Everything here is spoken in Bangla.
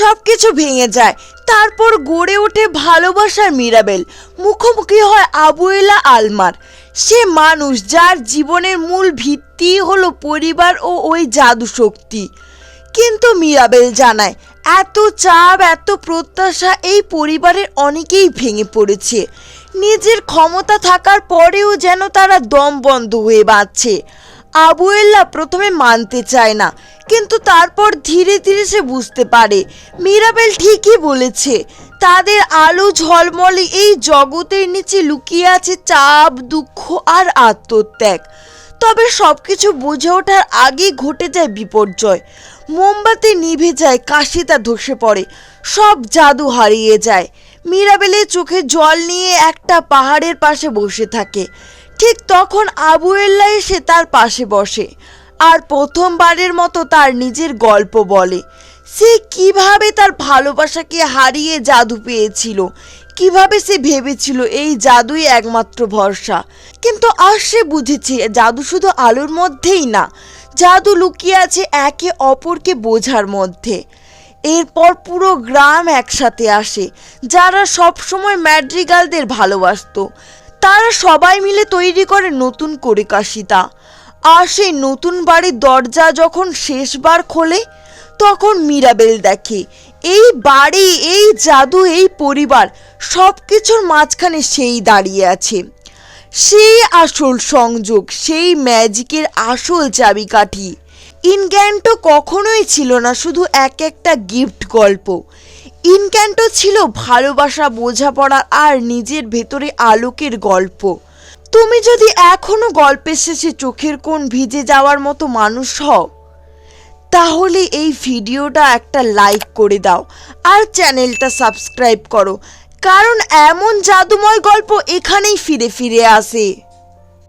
সব কিছু ভেঙে যায়। তারপর গড়ে ওঠে ভালোবাসার মিরাবেল। মুখোমুখি হয় আবুয়েলা আলমার। সে মানুষ যার জীবনের মূল ভিত্তি হলো পরিবার ও ওই জাদু শক্তি। কিন্তু মিরাবেল জানায়, এত চাপ, এত প্রত্যাশা এই পরিবারের অনেকেই ভেঙে পড়েছে। নিজের ক্ষমতা থাকার পরেও যেন তারা দম বন্ধ হয়ে বাঁচছে। আবুয়েল্লা প্রথমে মানতে চায় না, কিন্তু তারপর ধীরে ধীরে সে বুঝতে পারে। মিরাবেল ঠিকই বলেছে, তাদের আলো ঝলমলে এই জগতের নিচে লুকিয়ে আছে চাপ, দুঃখ আর আত্মত্যাগ। তবে সব কিছু বুঝে ওঠার আগে ঘটে যায় বিপর্যয়। মোমবাতি নিভে যায় কাশিতা ধসে পড়ে, সব জাদু হারিয়ে যায়। মিরাবেলের চোখে জল নিয়ে একটা পাহাড়ের পাশে বসে থাকে। ঠিক তখন আবুয়েল্লা এসে তার পাশে বসে আর প্রথমবারের মতো তার নিজের গল্প বলে। সে কীভাবে তার ভালোবাসাকে হারিয়ে জাদু পেয়েছিল, কীভাবে সে ভেবেছিল এই জাদুই একমাত্র ভরসা। কিন্তু আর সে বুঝেছে, জাদু শুধু আলোর মধ্যেই না, জাদু লুকিয়ে আছে একে অপরকে বোঝার মধ্যে। এরপর পুরো গ্রাম একসাথে আসে, যারা সবসময় ম্যাড্রিগালদের ভালোবাসতো। তারা সবাই মিলে তৈরি করে নতুন করে কাশিতা। আর সেই নতুন বাড়ির দরজা যখন শেষবার খোলে, তখন মিরাবেল দেখে, এই বাড়ি, এই জাদু, এই পরিবার সব কিছুর মাঝখানে সেই দাঁড়িয়ে আছে। সেই আসল সংযোগ, সেই ম্যাজিকের আসল চাবিকাঠি। ইনক্যান্টো কখনোই ছিল না, শুধু এক একটা গিফট গল্প। ইনক্যান্টো ছিল ভালোবাসা, বোঝাপড়া আর নিজের ভেতরে আলোকের গল্প। তুমি যদি এখনও গল্পের শেষে চোখের কোণ ভিজে যাওয়ার মতো মানুষ হও, তাহলে এই ভিডিওটা একটা লাইক করে দাও আর চ্যানেলটা সাবস্ক্রাইব করো, কারণ এমন জাদুময় গল্প এখানেই ফিরে ফিরে আসে।